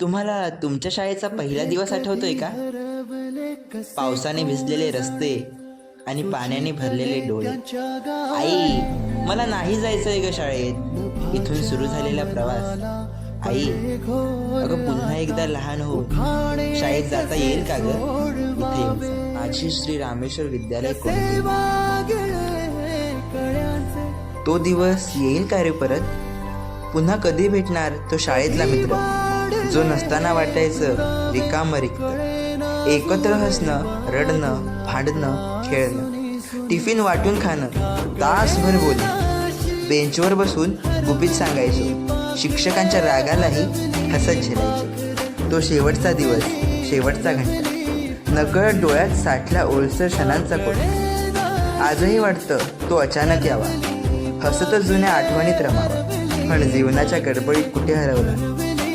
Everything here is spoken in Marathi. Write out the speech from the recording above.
तुम्हाला तुमच्या शाळेचा पहिला दिवस आठवतोय का? पावसाने भिजलेले रस्ते आणि पाण्याने भरलेले डोळे. आई मला नाही जायचंय ग शाळेत. इथून सुरू झालेला प्रवास. आई अगं पुन्हा एकदा लहान हो. शाळेत जाता येईल का ग? इथे येऊन. श्री रामेश्वर विद्यालय तो दिवस येईल का रे परत? पुन्हा कधी भेटणार तो शाळेतला मित्र? जो नसताना वाटायचं रिकाम रिक्त. एकत्र हसणं रडणं भांडणं खेळणं. टिफिन वाटून खाणं तासभर बोलणं. बेंचवर बसून गुपित सांगायचो. शिक्षकांच्या रागालाही हसत झेलायचो. तो शेवटचा दिवस शेवटचा घंटा. नकळत डोळ्यात साठल्या ओलसर क्षणांचा कोट. आजही वाटतं तो अचानक यावा. हसतच जुन्या आठवणीत रमावा. पण जीवनाच्या गडबडीत कुठे हरवला?